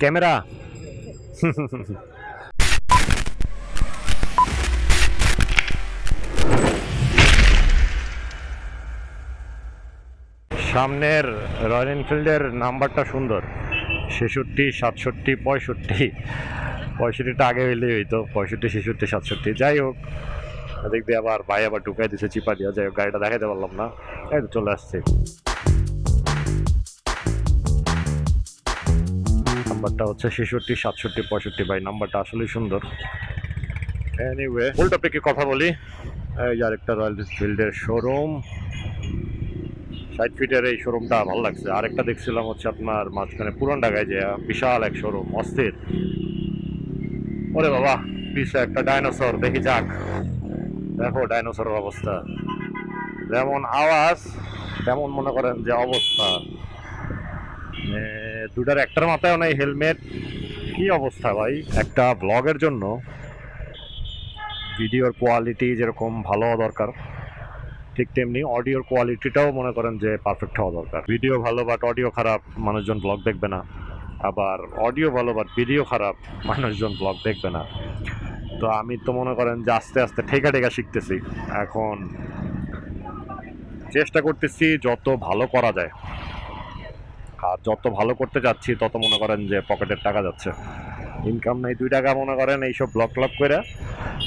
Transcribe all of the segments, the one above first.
Camera. সামনের royal এনফিল্ডের নাম্বারটা সুন্দর। ছেষট্টি, সাতষট্টি, পঁয়ষট্টি। পঁয়ষট্টিটা আগে হইলেই হইতো, পঁয়ষট্টি, ছেষট্টি, সাতষট্টি। যাই হোক দিয়ে আবার ভাই আবার ঢুকাই দিছে, চিপা দিয়া। যাই হোক, গাড়িটা দেখাতে পারলাম না। এই তো চলে আসছে। নাম্বারটা হচ্ছে ছেষট্টি সাতষট্টি পঁয়ষট্টি। ভাই নাম্বারটা আসলেই সুন্দর। এনিওয়ে ফুল টপিকে কথা বলি? এই যে আরেকটা রয়্যাল ফিল্ডের শোরুম ষাট ফিটের এই শোরুমটা ভালো লাগছে। আরেকটা দেখছিলাম হচ্ছে আপনার মাঝখানে পুরান ঢাকায় যে বিশাল এক শোরুম অস্থির। ওরে বাবা পিছে একটা ডাইনোসর দেখি যাক। দেখো ডাইনোসরের অবস্থা। যেমন আওয়াজ তেমন মনে করেন যে অবস্থা। দুটার একটার মাথায় নাই হেলমেট। কি অবস্থা ভাই? একটা ব্লগের জন্য ভিডিওর কোয়ালিটি যেরকম ভালো হওয়া দরকার, ঠিক তেমনি অডিওর কোয়ালিটিটাও মনে করেন যে পারফেক্ট হওয়া দরকার। ভিডিও ভালো বাট অডিও খারাপ, মানুষজন ব্লগ দেখবে না। আবার অডিও ভালো বাট ভিডিও খারাপ, মানুষজন ব্লগ দেখবে না। তো আমি তো মনে করেন যে আস্তে আস্তে ঠেকা ঠেকা শিখতেছি। এখন চেষ্টা করতেছি যত ভালো করা যায়। আর যত ভালো করতে যাচ্ছি, তত মনে করেন যে পকেটের টাকা যাচ্ছে। ইনকাম নেই, দুই টাকা মনে করেন এইসব ব্লক ব্লক করে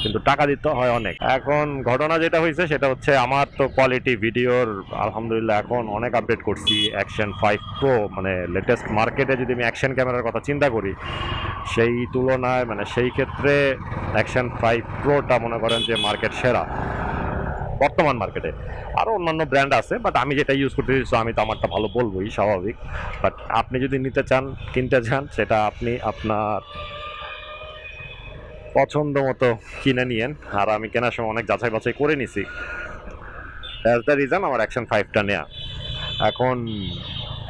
কিন্তু টাকা দিতে হয় অনেক। এখন ঘটনা যেটা হয়েছে সেটা হচ্ছে আমার তো কোয়ালিটি ভিডিওর, আলহামদুলিল্লাহ এখন অনেক আপডেট করছি। অ্যাকশন ফাইভ প্রো মানে লেটেস্ট মার্কেটে যদি আমি অ্যাকশন ক্যামেরার কথা চিন্তা করি, সেই তুলনায় মানে সেই ক্ষেত্রে অ্যাকশন ফাইভ প্রোটা মনে করেন যে মার্কেট সেরা। বর্তমান মার্কেটে আরও অন্যান্য ব্র্যান্ড আছে বাট আমি যেটা ইউজ করতেছি so আমি তো আমারটা ভালো বলবোই, স্বাভাবিক। বাট আপনি যদি নিতে চান, কিনতে চান, সেটা আপনি আপনার পছন্দ মতো কিনে নিয়েন। আর আমি কেনার সময় অনেক যাচাই বাছাই করে নিছি। দ্যাটস দ্য রিজন আমার অ্যাকশন ফাইভটা নেওয়া এখন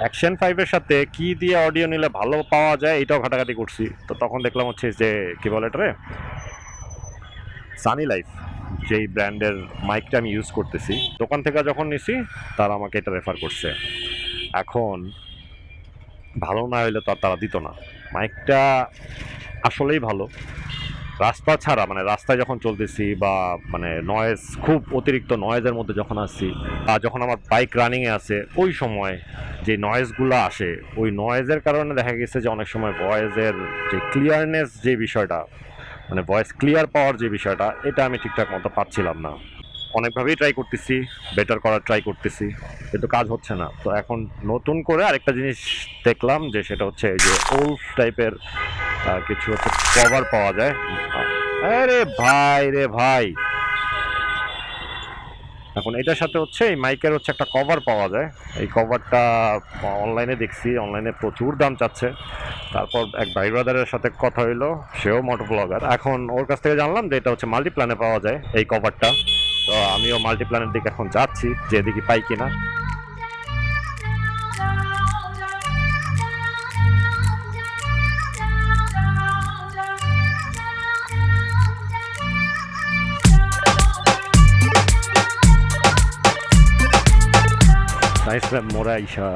অ্যাকশন ফাইভের সাথে কি দিয়ে অডিও নিলে ভালো পাওয়া যায়, এটাও ঘাটাঘাটি করছি। তো তখন দেখলাম হচ্ছে যে, কি বলে এটা রে সানি লাইফ যেই ব্র্যান্ডের মাইকটা আমি ইউজ করতেছি, দোকান থেকে যখন নিছি, তারা আমাকে এটা রেফার করছে। এখন ভালো না হইলে তো তারা দিত না। মাইকটা আসলেই ভালো। রাস্তা ছাড়া মানে রাস্তায় যখন চলতেছি বা মানে নয়েজ খুব অতিরিক্ত নয়েজের মধ্যে যখন আসছি আর যখন আমার বাইক রানিংয়ে আছে, ওই সময় যে নয়েজগুলো আসে, ওই নয়েজের কারণে দেখা গেছে যে অনেক সময় ভয়েসের যে ক্লিয়ারনেস যে বিষয়টা মানে ভয়েস ক্লিয়ার পাওয়ার যে বিষয়টা, এটা আমি ঠিকঠাক মতো পাচ্ছিলাম না। অনেকভাবেই ট্রাই করতেছি বেটার করার ট্রাই করতেছি, কিন্তু কাজ হচ্ছে না। তো এখন নতুন করে আরেকটা জিনিস দেখলাম যে সেটা হচ্ছে এই যে ওল্ড টাইপের কিছু হচ্ছে কভার পাওয়া যায়। আরে ভাই রে ভাই! এখন এটার সাথে হচ্ছে এই মাইকের হচ্ছে একটা কভার পাওয়া যায়। এই কভারটা অনলাইনে দেখছি অনলাইনে প্রচুর দাম চাচ্ছে। তারপর এক ভাই ব্রাদারের সাথে কথা হইল, সেও মোটর ব্লগার এখন ওর কাছ থেকে জানলাম যে এটা হচ্ছে মাল্টিপ্ল্যানে পাওয়া যায় এই কভারটা তো আমিও মাল্টিপ্ল্যানের দিকে এখন যাচ্ছি, যে দেখি পাই কিনা। মোড়ে আইসা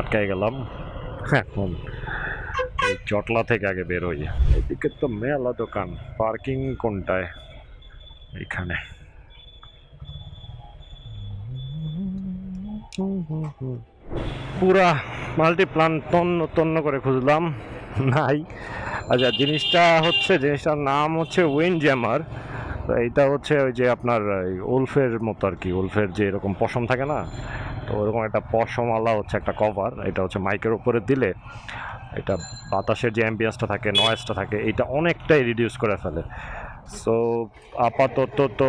আটকায় গেলাম। এখন চটলা থেকে আগে বের হই। এদিকে তো মেলা দোকান, পার্কিং কোনটায়? এখানে। পুরা মাল্টিপ্লান তন্ন তন্ন করে খুঁজলাম, নাই। আচ্ছা জিনিসটা হচ্ছে, জিনিসটার নাম হচ্ছে উইন জ্যামার এইটা হচ্ছে ওই যে আপনার উলফের মতো আর কি, উলফের যে এরকম পশম থাকে না, তো ওরকম একটা পশমওয়ালা হচ্ছে একটা কভার এটা হচ্ছে মাইকের উপরে দিলে। এটা বাতাসের যে অ্যাম্বিয়েন্সটা থাকে নয়েজটা থাকে এটা অনেকটাই রিডিউস করে ফেলে। সো আপাতত তো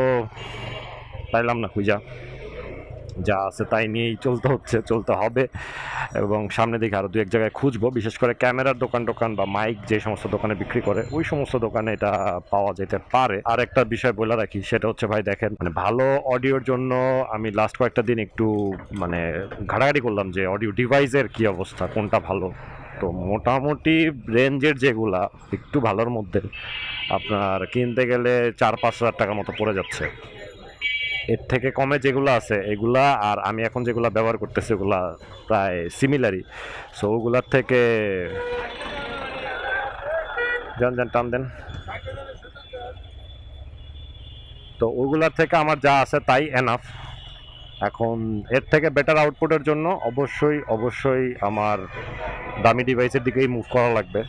পাইলাম না খুঁজা যা আছে তাই নিয়েই চলতে হচ্ছে, চলতে হবে। এবং সামনে দিকে আরও দু এক জায়গায় খুঁজবো, বিশেষ করে ক্যামেরার দোকান টোকান বা মাইক যে সমস্ত দোকানে বিক্রি করে, ওই সমস্ত দোকানে এটা পাওয়া যেতে পারে। আর একটা বিষয় বলে রাখি, সেটা হচ্ছে ভাই দেখেন মানে ভালো অডিওর জন্য আমি লাস্ট কয়েকটা দিন একটু মানে ঘাটাঘাটি করলাম যে অডিও ডিভাইসের কি অবস্থা, কোনটা ভালো। তো মোটামুটি রেঞ্জের যেগুলা, একটু ভালোর মধ্যে আপনার কিনতে গেলে চার, পাঁচ হাজার টাকার মতো পড়ে যাচ্ছে। এর থেকে কমে যেগুলো আছে, এগুলা আর আমি এখন যেগুলো ব্যবহার করতেছি ওগুলা প্রায় সিমিলারই সো ওগুলার থেকে যান যান, টান দেন। তো ওগুলার থেকে আমার যা আছে তাই এনাফ এখন এর থেকে বেটার আউটপুটের জন্য অবশ্যই অবশ্যই আমার দামি ডিভাইসের দিকেই মুভ করা লাগবে।